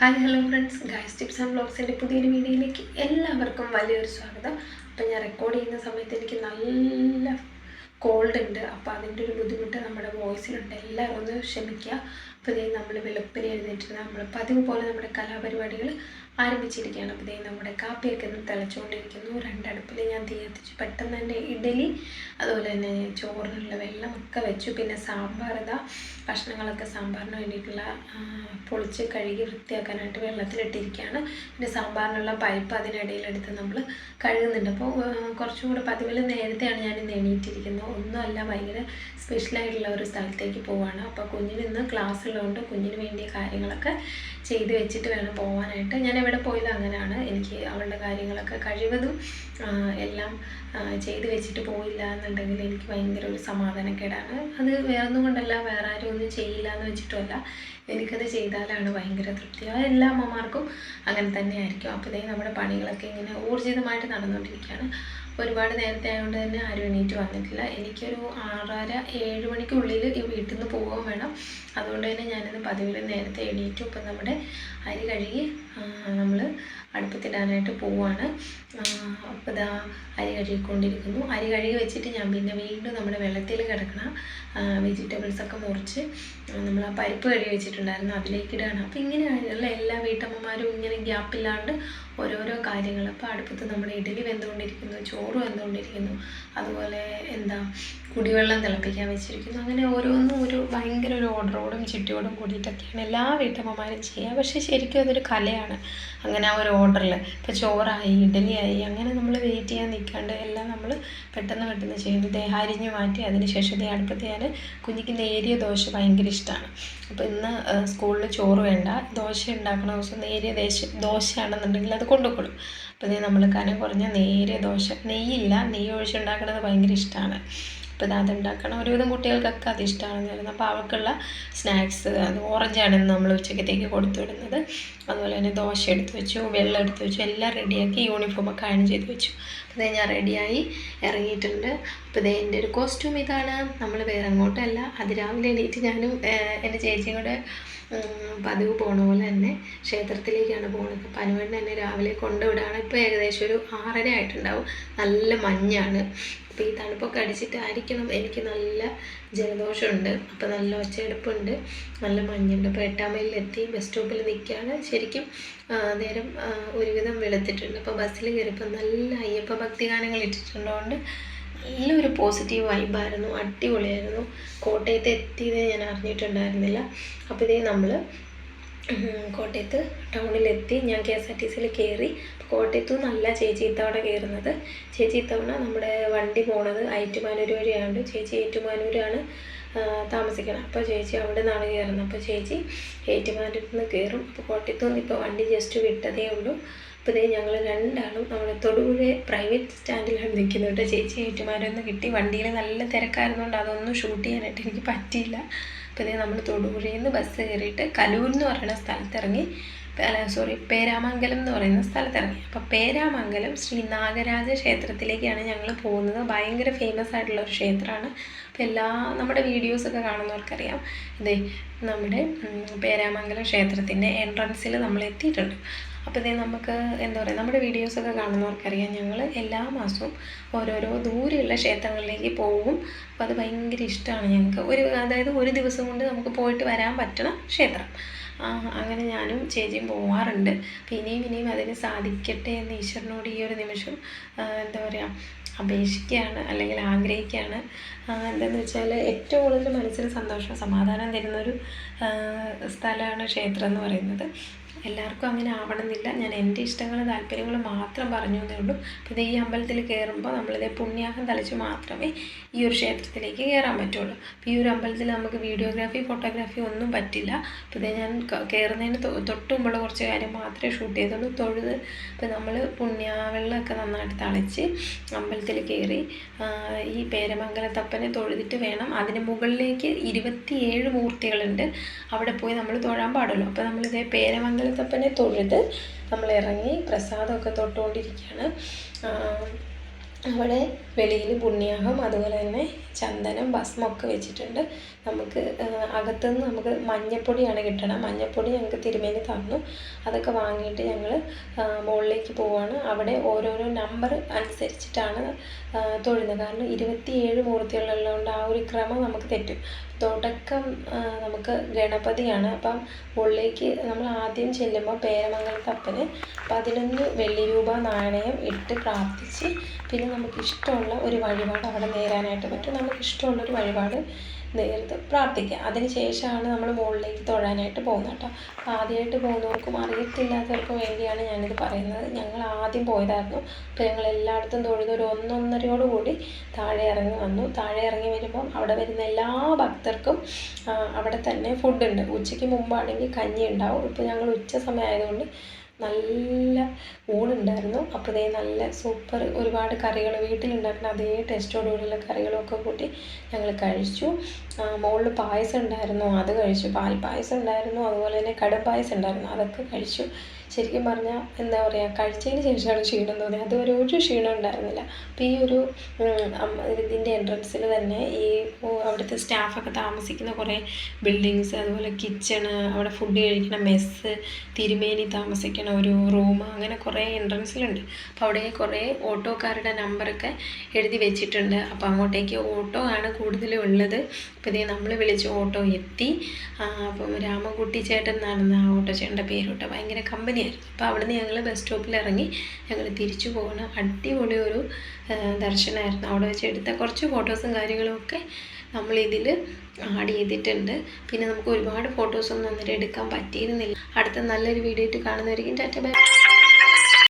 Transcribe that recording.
Hi hello friends guys tips and ബ്ലോഗ്സിന്റെ പുതിയൊരു വീഡിയോയിലേക്ക് എല്ലാവർക്കും വലിയൊരു സ്വാഗതം. അപ്പം ഞാൻ റെക്കോർഡ് ചെയ്യുന്ന സമയത്ത് എനിക്ക് നല്ല കോൾഡ് ഉണ്ട്. അപ്പോൾ അതിന്റെ ഒരു ബുദ്ധിമുട്ട് നമ്മുടെ വോയിസിലുണ്ട് എല്ലാവരും ഒന്ന് ക്ഷമിക്കുക. അപ്പോൾ ഇതേ നമ്മൾ വെളുപ്പിന് എഴുന്നേറ്റ് നമ്മൾ പതിവ് പോലെ നമ്മുടെ കലാപരിപാടികൾ ആരംഭിച്ചിരിക്കുകയാണ്. അപ്പോൾ ഇതേ നമ്മുടെ കാപ്പിയൊക്കെ ഒന്ന് തിളച്ചുകൊണ്ടിരിക്കുന്നു. രണ്ടടുപ്പിൽ ഞാൻ തീ കത്തിച്ചു. പെട്ടെന്ന് തന്നെ ഇഡലി അതുപോലെ തന്നെ ചോറിനുള്ള വെള്ളമൊക്കെ വെച്ചു. പിന്നെ സാമ്പാർ ഇതാ കഷ്ണങ്ങളൊക്കെ സാമ്പാറിന് വേണ്ടിയിട്ടുള്ള പൊളിച്ച് കഴുകി വൃത്തിയാക്കാനായിട്ട് വെള്ളത്തിലിട്ടിരിക്കുകയാണ്. പിന്നെ സാമ്പാറിനുള്ള പരിപ്പ് അതിനിടയിലെടുത്ത് നമ്മൾ കഴുകുന്നുണ്ട്. അപ്പോൾ കുറച്ചും കൂടെ പതിവിൽ നേരത്തെയാണ് ഞാൻ ഇന്ന് എണീറ്റിരിക്കുന്നത്. ഒന്നുമല്ല ഭയങ്കര സ്പെഷ്യലായിട്ടുള്ള ഒരു സ്ഥലത്തേക്ക് പോവുകയാണ് അപ്പോൾ കുഞ്ഞിന് ഇന്ന് ക്ലാസ് ഉള്ളതുകൊണ്ട് കുഞ്ഞിന് വേണ്ടിയ കാര്യങ്ങളൊക്കെ ചെയ്ത് വെച്ചിട്ട് വേണം പോകാനായിട്ട് ഞാൻ എവിടെ പോയാലും അങ്ങനെയാണ് എനിക്ക് അവളുടെ കാര്യങ്ങളൊക്കെ കഴിവതും എല്ലാം ചെയ്ത് വെച്ചിട്ട് പോയില്ല എന്നുണ്ടെങ്കിൽ എനിക്ക് ഭയങ്കര ഒരു സമാധാനക്കേടാണ്. അത് വേറൊന്നും കൊണ്ടല്ല വേറെ ആരും ഒന്നും ചെയ്യില്ല എന്ന് വെച്ചിട്ടുമല്ല. എനിക്കത് ചെയ്താലാണ് ഭയങ്കര തൃപ്തി. അത് എല്ലാ അമ്മമാർക്കും അങ്ങനെ തന്നെ ആയിരിക്കും അപ്പോൾ നമ്മുടെ പണികളൊക്കെ ഇങ്ങനെ ഊർജിതമായിട്ട് നടന്നുകൊണ്ടിരിക്കുകയാണ്. ഒരുപാട് നേരത്തെ ആയതുകൊണ്ട് തന്നെ ആരും എണീറ്റ് വന്നിട്ടില്ല. എനിക്കൊരു ആറര ഏഴ് മണിക്കുള്ളിൽ ഈ വീട്ടിൽ നിന്ന് പോവുകയും വേണം. അതുകൊണ്ട് തന്നെ ഞാനിന്ന് പതിവിൽ നേരത്തെ എണീറ്റു. ഇപ്പം നമ്മുടെ അരി കഴുകി അടുപ്പത്തിടാനായിട്ട് പോവുകയാണ് അപ്പോൾ ഇതാ അരി കഴുകിക്കൊണ്ടിരിക്കുന്നു. അരി കഴുകി വെച്ചിട്ട് ഞാൻ പിന്നെ വീണ്ടും നമ്മുടെ വെള്ളത്തിൽ കിടക്കണ വെജിറ്റബിൾസൊക്കെ മുറിച്ച് നമ്മൾ ആ പരിപ്പ് കഴുകി വെച്ചിട്ടുണ്ടായിരുന്നു. അതിലേക്ക് ഇടുകയാണ് അപ്പോൾ ഇങ്ങനെയുള്ള എല്ലാ വീട്ടമ്മമാരും ഇങ്ങനെ ഗ്യാപ്പില്ലാണ്ട് ഓരോരോ കാര്യങ്ങൾ. അപ്പോൾ അടുപ്പത്ത് നമ്മുടെ ഇഡലി വെന്തുകൊണ്ടിരിക്കുന്നു ചോറ് വെന്തുകൊണ്ടിരിക്കുന്നു. അതുപോലെ എന്താ കുടിവെള്ളം തിളപ്പിക്കാൻ വെച്ചിരിക്കുന്നു. അങ്ങനെ ഓരോന്നും ഒരു ഭയങ്കര ഒരു ഓർഡറോടും ചിട്ടിയോടും കൂടിയിട്ടൊക്കെയാണ് എല്ലാ വീട്ടമ്മമാരും ചെയ്യുക. പക്ഷേ ശരിക്കും അതൊരു കലയാണ്. അങ്ങനെ ആ ഒരു ഓർഡറിൽ ഇപ്പോൾ ചോറായി ഇഡലിയായി അങ്ങനെ നമ്മൾ വെയിറ്റ് ചെയ്യാൻ നിൽക്കാണ്ട് എല്ലാം നമ്മൾ പെട്ടെന്ന് പെട്ടെന്ന് ചെയ്യുന്നു. ദേഹാരിഞ്ഞ് മാറ്റി അതിനുശേഷം ദേ അടുപ്പത്ത് ഞാൻ കുഞ്ഞിക്ക് നേരിയ ദോശ ഭയങ്കര ഇഷ്ടമാണ് അപ്പോൾ ഇന്ന് സ്കൂളിൽ ചോറ് വേണ്ട. ദോശ ഉണ്ടാക്കുന്ന ദിവസം നേരിയ ദേശ ദോശയാണെന്നുണ്ടെങ്കിൽ അത് കൊണ്ടുകൊള്ളും അപ്പോൾ നമ്മൾ കനം കുറഞ്ഞ നേരിയ ദോശ നെയ്യില്ല. നെയ്യ് ഒഴിച്ചുണ്ടാക്കുന്നത് ഭയങ്കര ഇഷ്ടമാണ് അപ്പോൾ ഇത് അതുണ്ടാക്കണം ഒരുവിധം കുട്ടികൾക്കൊക്കെ അത് ഇഷ്ടമാണെന്ന് പറയുന്നത് അപ്പോൾ അവർക്കുള്ള സ്നാക്സ് അത് ഓറഞ്ചാണ് നമ്മൾ ഉച്ചക്കത്തേക്ക് കൊടുത്തു വിടുന്നത് അതുപോലെ തന്നെ ദോശ എടുത്ത് വെച്ചു വെള്ളം എടുത്ത് വെച്ചു എല്ലാം റെഡിയാക്കി യൂണിഫോമൊക്കെ അയൺ ചെയ്ത് വെച്ചു. അപ്പോൾ ഞാൻ റെഡിയായി ഇറങ്ങിയിട്ടുണ്ട്. അപ്പോൾ ഇതേ എന്റെ ഒരു കോസ്റ്റ്യൂം ഇതാണ്. നമ്മൾ വേറെ അങ്ങോട്ടല്ല. അതിരാവിലെ എണീറ്റ് ഞാനും എന്റെ ചേച്ചിയും കൂടെ പതിവ് പോണ പോലെ തന്നെ ക്ഷേത്രത്തിലേക്കാണ് പോകുന്നത് അപ്പോൾ അനുവേണ്ടി തന്നെ രാവിലെ കൊണ്ടുവിടാണ് ഇപ്പോൾ ഏകദേശം ഒരു ആറര ആയിട്ടുണ്ടാവും. നല്ല മഞ്ഞാണ്. അപ്പോൾ ഈ തണുപ്പൊക്കെ അടിച്ചിട്ടായിരിക്കണം എനിക്ക് നല്ല ജലദോഷമുണ്ട്. അപ്പോൾ നല്ല ഒച്ചയെടുപ്പുണ്ട്. നല്ല മഞ്ഞുണ്ട്. അപ്പോൾ എട്ടാം മൈലിലെത്തി. ബസ് സ്റ്റോപ്പിൽ നിൽക്കുകയാണ് ശരിക്കും നേരം ഒരുവിധം വെളുത്തിട്ടുണ്ട്. അപ്പോൾ ബസ്സിൽ കയറിയപ്പോൾ നല്ല അയ്യപ്പ ഭക്തി ഗാനങ്ങൾ ഇട്ടിട്ടുള്ളതുകൊണ്ട് നല്ലൊരു പോസിറ്റീവ് വൈബായിരുന്നു അടിപൊളിയായിരുന്നു. കോട്ടയത്ത് എത്തിയത് ഞാൻ അറിഞ്ഞിട്ടുണ്ടായിരുന്നില്ല. അപ്പോൾ ഇതേ നമ്മൾ കോട്ടയത്ത് ടൗണിലെത്തി. ഞാൻ കെ എസ് ആർ ടി സിയിൽ കയറി കോട്ടയത്തു നിന്നല്ല ചേച്ചി ഇത്തവണ കയറുന്നത് ചേച്ചി ഇത്തവണ നമ്മുടെ വണ്ടി പോണത് ഏറ്റുമാനൂർ വഴിയാണ്ട് ചേച്ചി ഏറ്റുമാനൂരാണ് താമസിക്കണം. അപ്പോൾ ചേച്ചി അവിടെ നിന്നാണ് കയറുന്നത് അപ്പോൾ ചേച്ചി ഏറ്റുമാനൂരിൽ നിന്ന് കയറും അപ്പോൾ കോട്ടയത്തു നിന്ന് ഇപ്പോൾ വണ്ടി ജസ്റ്റ് വിട്ടതേ ഉള്ളൂ. അപ്പോൾ ഇതേ ഞങ്ങൾ രണ്ടാളും നമ്മുടെ തൊടുപുഴ പ്രൈവറ്റ് സ്റ്റാൻഡിലാണ് നിൽക്കുന്നത് കേട്ടോ. ചേച്ചി ഏറ്റുമാരൊന്നും കിട്ടി. വണ്ടിയിൽ നല്ല തിരക്കായിരുന്നുകൊണ്ട് അതൊന്നും ഷൂട്ട് ചെയ്യാനായിട്ട് എനിക്ക് പറ്റിയില്ല. അപ്പോൾ നമ്മൾ തൊടുപുഴയിൽ നിന്ന് ബസ് കയറിയിട്ട് കലൂർ എന്ന് പറയുന്ന സ്ഥലത്തിറങ്ങി അല്ല സോറി പേരാമംഗലം എന്ന് പറയുന്ന സ്ഥലത്തിറങ്ങി. അപ്പോൾ പേരാമംഗലം ശ്രീ നാഗരാജ ക്ഷേത്രത്തിലേക്കാണ് ഞങ്ങൾ പോകുന്നത്. ഭയങ്കര ഫേമസ് ആയിട്ടുള്ള ഒരു ക്ഷേത്രമാണ്. അപ്പോൾ എല്ലാ നമ്മുടെ വീഡിയോസൊക്കെ കാണുന്നവർക്കറിയാം. ഇതേ നമ്മുടെ പേരാമംഗലം ക്ഷേത്രത്തിന്റെ എൻട്രൻസിൽ നമ്മൾ എത്തിയിട്ടുണ്ട്. അപ്പോൾ ഇതേ നമുക്ക് എന്താ പറയുക നമ്മുടെ വീഡിയോസൊക്കെ കാണുന്നവർക്കറിയാം. ഞങ്ങൾ എല്ലാ മാസവും ഓരോരോ ദൂരെയുള്ള ക്ഷേത്രങ്ങളിലേക്ക് പോകും. അപ്പോൾ അത് ഭയങ്കര ഇഷ്ടമാണ് ഞങ്ങൾക്ക് ഒരു അതായത് ഒരു ദിവസം കൊണ്ട് നമുക്ക് പോയിട്ട് വരാൻ പറ്റണം ക്ഷേത്രം. അങ്ങനെ ഞാനും ചേച്ചിയും പോവാറുണ്ട്. പിന്നെയും ഇനിയും ഇനിയും അതിന് സാധിക്കട്ടെ എന്ന് ഈശ്വരനോട് ഈ ഒരു നിമിഷം എന്താ പറയുക അപേക്ഷിക്കുകയാണ് അല്ലെങ്കിൽ ആഗ്രഹിക്കുകയാണ്. എന്താണെന്ന് വെച്ചാൽ ഏറ്റവും കൂടുതൽ മനസ്സിന് സന്തോഷം സമാധാനം തരുന്നൊരു സ്ഥലമാണ് ക്ഷേത്രം എന്ന് പറയുന്നത്. എല്ലാവർക്കും അങ്ങനെ ആവണമെന്നില്ല. ഞാൻ എന്റെ ഇഷ്ടങ്ങളും താല്പര്യങ്ങളും മാത്രം പറഞ്ഞു എന്നേ ഉള്ളൂ. അപ്പോൾ ഈ അമ്പലത്തിൽ കയറുമ്പോൾ നമ്മളിത് പുണ്യാഹം തലച്ച് മാത്രമേ ഈ ഒരു ക്ഷേത്രത്തിലേക്ക് കയറാൻ പറ്റുള്ളൂ. അപ്പോൾ ഈ ഒരു അമ്പലത്തിൽ നമുക്ക് വീഡിയോഗ്രാഫി ഫോട്ടോഗ്രാഫി ഒന്നും പറ്റില്ല. അപ്പോൾ ഇത് ഞാൻ കയറുന്നതിന് തൊട്ട് മുമ്പുള്ള കുറച്ച് കാര്യം മാത്രമേ ഷൂട്ട് ചെയ്തുള്ളൂ. തൊഴുത് അപ്പോൾ നമ്മൾ പുണ്യാവെള്ളമൊക്കെ നന്നായിട്ട് തളിച്ച് അമ്പലത്തിൽ കയറി ഈ പേരമംഗലത്തപ്പനെ തൊഴുതിട്ട് വേണം. അതിന് മുകളിലേക്ക് ഇരുപത്തിയേഴ് മൂർത്തികളുണ്ട്. അവിടെ പോയി നമ്മൾ തൊഴാൻ പാടുള്ളൂ. അപ്പോൾ നമ്മളിതേ പേരമംഗലത്തപ്പനെ തൊഴുത് നമ്മൾ ഇറങ്ങി പ്രസാദമൊക്കെ തൊട്ടുകൊണ്ടിരിക്കുകയാണ്. അവിടെ വെളിയിൽ പുണ്യാഹം അതുപോലെ തന്നെ ചന്ദനം ഭസ്മൊക്കെ വെച്ചിട്ടുണ്ട്. നമുക്ക് അകത്തുനിന്ന് നമുക്ക് മഞ്ഞപ്പൊടിയാണ് കിട്ടണം. മഞ്ഞപ്പൊടി ഞങ്ങൾക്ക് തിരുമേനി തന്നു. അതൊക്കെ വാങ്ങിയിട്ട് ഞങ്ങൾ മുകളിലേക്ക് പോവാണ്. അവിടെ ഓരോരോ നമ്പർ അനുസരിച്ചിട്ടാണ് തൊഴുന്നത്. കാരണം ഇരുപത്തിയേഴ് മൂർത്തികളുള്ളതുകൊണ്ട് ആ ഒരു ക്രമം നമുക്ക് തെറ്റും. തുടക്കം നമുക്ക് ഗണപതിയാണ്. അപ്പം മുകളിലേക്ക് നമ്മൾ ആദ്യം ചെല്ലുമ്പോൾ പേരമംഗലത്തപ്പന് പതിനൊന്ന് വെള്ളി രൂപ നാണയം ഇട്ട് പ്രാർത്ഥിച്ച് പിന്നെ നമുക്ക് ഇഷ്ടമുള്ള ഒരു വഴിപാട് അവിടെ നേരാനായിട്ട് പറ്റും. നമുക്ക് ഇഷ്ടമുള്ള ഒരു വഴിപാട് നേർന്ന് പ്രാർത്ഥിക്കുക അതിന് ശേഷമാണ് നമ്മൾ മുകളിലേക്ക് തൊഴാനായിട്ട് പോകുന്നത് കേട്ടോ. അപ്പോൾ ആദ്യമായിട്ട് പോകുന്നവർക്കും അറിയത്തില്ലാത്തവർക്കും വേണ്ടിയാണ് ഞാനിത് പറയുന്നത്. ഞങ്ങൾ ആദ്യം പോയതായിരുന്നു. അപ്പോൾ ഞങ്ങൾ എല്ലായിടത്തും തൊഴുത് ഒരു ഒന്നൊന്നരയോട് കൂടി താഴെ ഇറങ്ങി വന്നു. താഴെ ഇറങ്ങി വരുമ്പം അവിടെ വരുന്ന എല്ലാ ഭക്തർക്കും അവിടെ തന്നെ ഫുഡുണ്ട് ഉച്ചയ്ക്ക് മുമ്പാണെങ്കിൽ കഞ്ഞി ഉണ്ടാവും ഇപ്പോൾ ഞങ്ങൾ ഉച്ച സമയമായതുകൊണ്ട് നല്ല ഊണുണ്ടായിരുന്നു. അപ്പോൾ ഇതേ നല്ല സൂപ്പർ ഒരുപാട് കറികൾ വീട്ടിലുണ്ടാക്കുന്ന അതേ ടേസ്റ്റോടുകൂടിയുള്ള കറികളൊക്കെ കൂട്ടി ഞങ്ങൾ കഴിച്ചു. മുകളിൽ പായസം ഉണ്ടായിരുന്നു. അത് കഴിച്ചു. പാൽ പായസം ഉണ്ടായിരുന്നു. അതുപോലെ തന്നെ കടും പായസം ഉണ്ടായിരുന്നു. അതൊക്കെ കഴിച്ചു. ശരിക്കും പറഞ്ഞാൽ എന്താ പറയുക കഴിച്ചതിന് ശേഷമാണ് ക്ഷീണം തോന്നിയത്. അത് ഒരു ക്ഷീണം ഉണ്ടായിരുന്നില്ല. അപ്പോൾ ഈ ഒരു ഇതിന്റെ എൻട്രൻസിൽ തന്നെ ഈ അവിടുത്തെ സ്റ്റാഫൊക്കെ താമസിക്കുന്ന കുറേ ബിൽഡിങ്സ് അതുപോലെ കിച്ചണ് അവിടെ ഫുഡ് കഴിക്കണ മെസ്സ് തിരുമേനി താമസിക്കണ ഒരു റൂം അങ്ങനെ കുറേ എൻട്രൻസിലുണ്ട് അപ്പോൾ അവിടെ കുറേ ഓട്ടോക്കാരുടെ നമ്പറൊക്കെ എഴുതി വെച്ചിട്ടുണ്ട്. അപ്പോൾ അങ്ങോട്ടേക്ക് ഓട്ടോ ആണ് കൂടുതലും ഉള്ളത്. അപ്പോൾ ഇതേ നമ്മൾ വിളിച്ച് ഓട്ടോ എത്തി. അപ്പം രാമകുട്ടി ചേട്ടൻ എന്നാണ് ആ ഓട്ടോ ചേട്ടന്റെ പേര് കേട്ടോ ഭയങ്കര കമ്പനിയായിരുന്നു. അപ്പോൾ അവിടെ നിന്ന് ഞങ്ങൾ ബസ് സ്റ്റോപ്പിൽ ഇറങ്ങി ഞങ്ങൾ തിരിച്ചു പോകണം. അടിപൊളി ഒരു ദർശനമായിരുന്നു അവിടെ വെച്ച് എടുത്ത കുറച്ച് ഫോട്ടോസും കാര്യങ്ങളും ഒക്കെ നമ്മളിതിൽ ആഡ് ചെയ്തിട്ടുണ്ട്. പിന്നെ നമുക്ക് ഒരുപാട് ഫോട്ടോസൊന്നും അന്നേരം എടുക്കാൻ പറ്റിയിരുന്നില്ല. അടുത്ത നല്ലൊരു വീഡിയോ ആയിട്ട് കാണുന്നവരിക്കും ടാറ്റ ബൈ.